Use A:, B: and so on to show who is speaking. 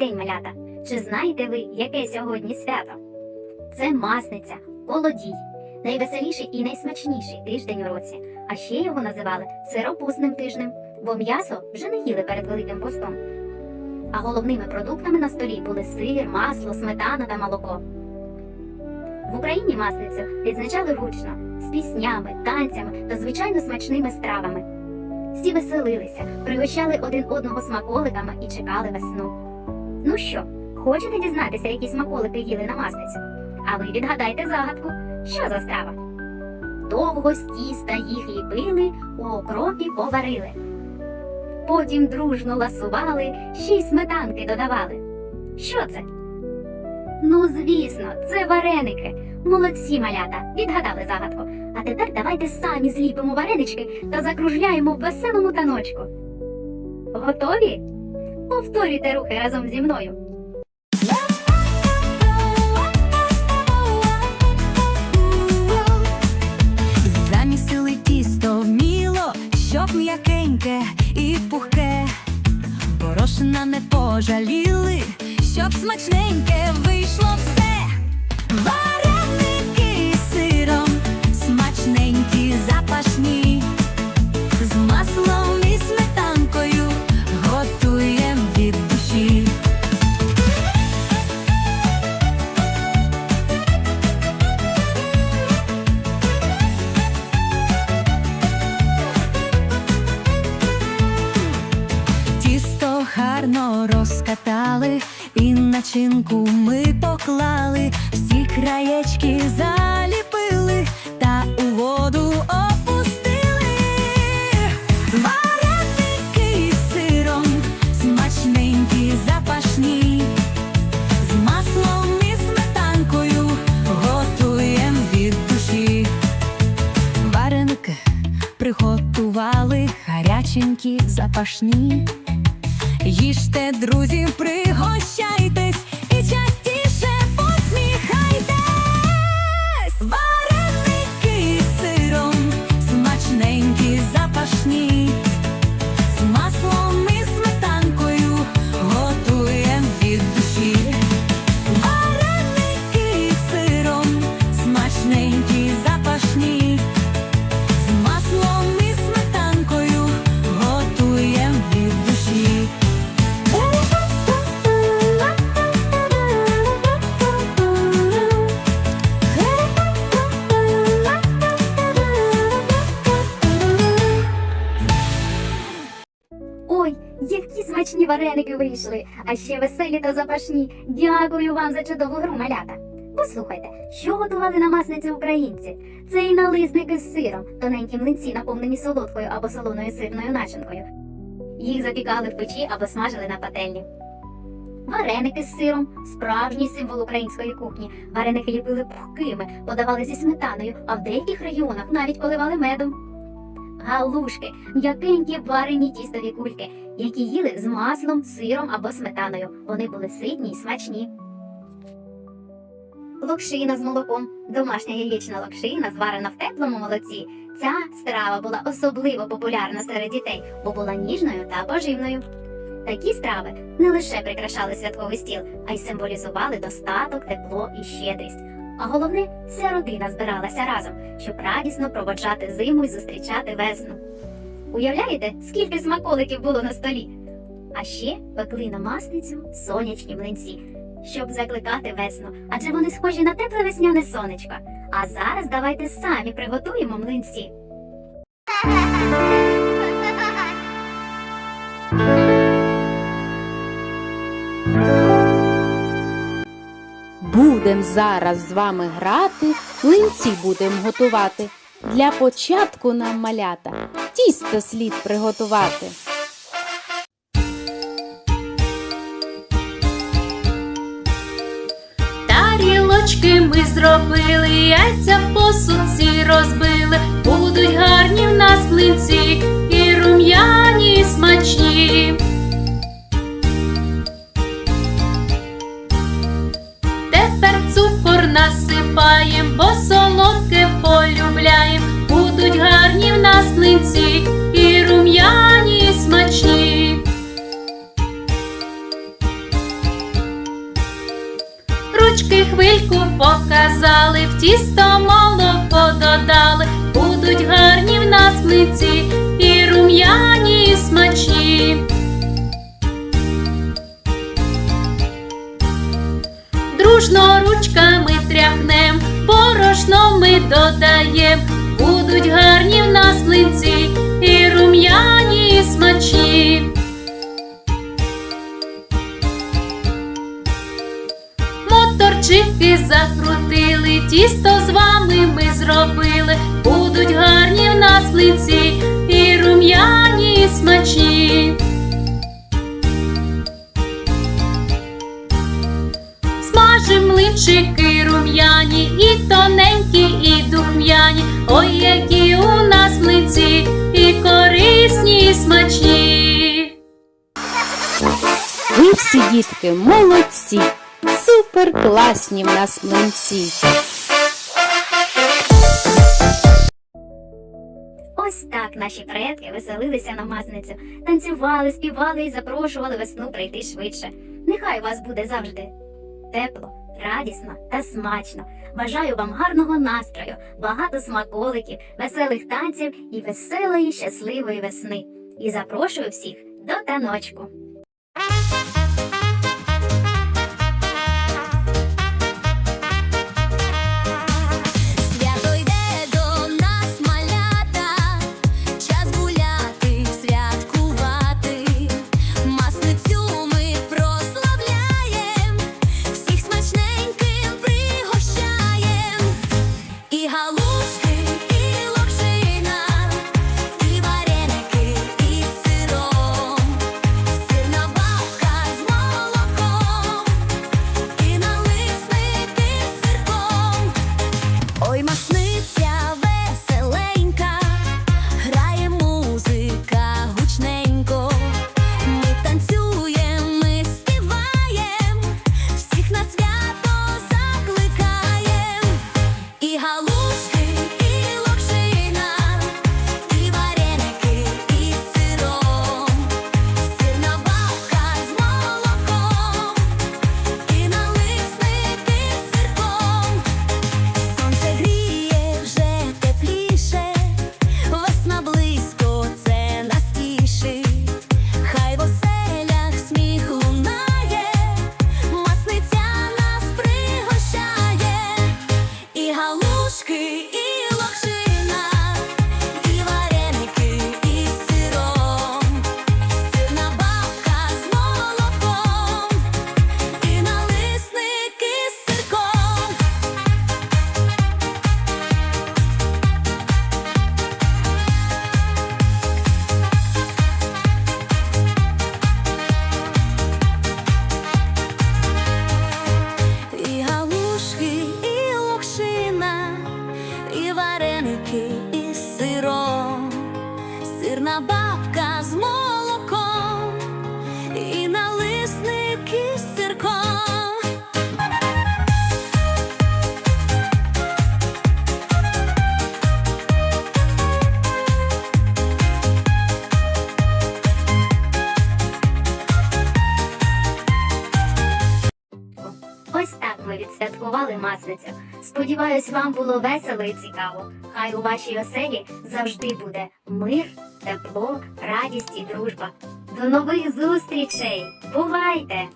A: день, малята! Чи знаєте ви, яке сьогодні свято? Це масниця, колодій, найвеселіший і найсмачніший тиждень у році, а ще його називали сиропусним тижнем, бо м'ясо вже не їли перед Великим постом. А головними продуктами на столі були сир, масло, сметана та молоко. В Україні масницю відзначали гучно, з піснями, танцями та звичайно смачними стравами. Всі веселилися, пригощали один одного смаколиками і чекали весну. Ну що, хочете дізнатися, які смаколики їли на масницю? А ви відгадайте загадку, що за страва? Довго з тіста їх ліпили, у окропі поварили. Потім дружно ласували, ще й сметанки додавали. Що це? Ну, звісно, це вареники. Молодці малята, відгадали загадку. А тепер давайте самі зліпимо варенички та закружляємо в веселому таночку. Готові? Повторюйте рухи разом зі мною.
B: Замісили тісто вміло, щоб м'якеньке і пухке. Порошина не пожаліли, щоб смачненьке вийшло все. Вареники начинку ми поклали, всі краєчки заліпили та у воду опустили. Вареники з сиром, смачненькі, запашні, з маслом і сметанкою готуєм від душі. Вареники приготували гаряченькі, запашні. Їжте, друзі, пригощайтесь вареники
A: вийшли, а ще веселі та запашні. Дякую вам за чудову гру, малята. Послухайте, що готували на масниці українці? Це і налисники з сиром, тоненькі млинці, наповнені солодкою або солоною сирною начинкою. Їх запікали в печі або смажили на пательні. Вареники з сиром справжній символ української кухні. Вареники ліпили пухкими, подавали зі сметаною, а в деяких регіонах навіть поливали медом. Галушки м'якенькі варені тістові кульки, які їли з маслом, сиром або сметаною. Вони були ситні й смачні. Локшина з молоком, домашня яєчна локшина, зварена в теплому молоці. Ця страва була особливо популярна серед дітей, бо була ніжною та поживною. Такі страви не лише прикрашали святковий стіл, а й символізували достаток, тепло і щедрість. А головне, вся родина збиралася разом, щоб радісно проводжати зиму і зустрічати весну. Уявляєте, скільки смаколиків було на столі? А ще пекли на масницю сонячні млинці, щоб закликати весну, адже вони схожі на тепле весняне сонечко. А зараз давайте самі приготуємо млинці.
C: Будем зараз з вами грати, млинці будем готувати. Для початку нам малята тісто слід приготувати.
D: Тарілочки ми зробили, яйця в посудці розбили, будуть гарні в нас млинці і рум'яні, смачні. насипаєм, бо солодке полюбляєм, будуть гарні в нас линці і рум'яні і смачні. Ручки хвильку показали, в тісто молоко додали, будуть гарні в нас линці і рум'яні і смачні. Дружно ручка ми додаєм, будуть гарні в нас млинці і рум'яні, і смачні. Моторчики закрутили, тісто з вами ми зробили, будуть гарні в нас млинці і рум'яні, і смачні. Смажим рум'яні, і тоненькі, і духм'яні. Ой, які у нас млинці, і корисні, і смачні.
C: Ви всі дітки молодці, супер класні в нас млинці.
B: Ось так наші предки веселилися на масницю, танцювали, співали і запрошували весну прийти швидше. Нехай у вас буде завжди тепло, радісно та смачно. Бажаю вам гарного настрою, багато смаколиків, веселих танців і веселої, щасливої весни. І запрошую всіх до таночку. Ми відсвяткували масницю. Сподіваюсь, вам було весело і цікаво. Хай у вашій оселі завжди буде мир, тепло, радість і дружба. До нових зустрічей! Бувайте!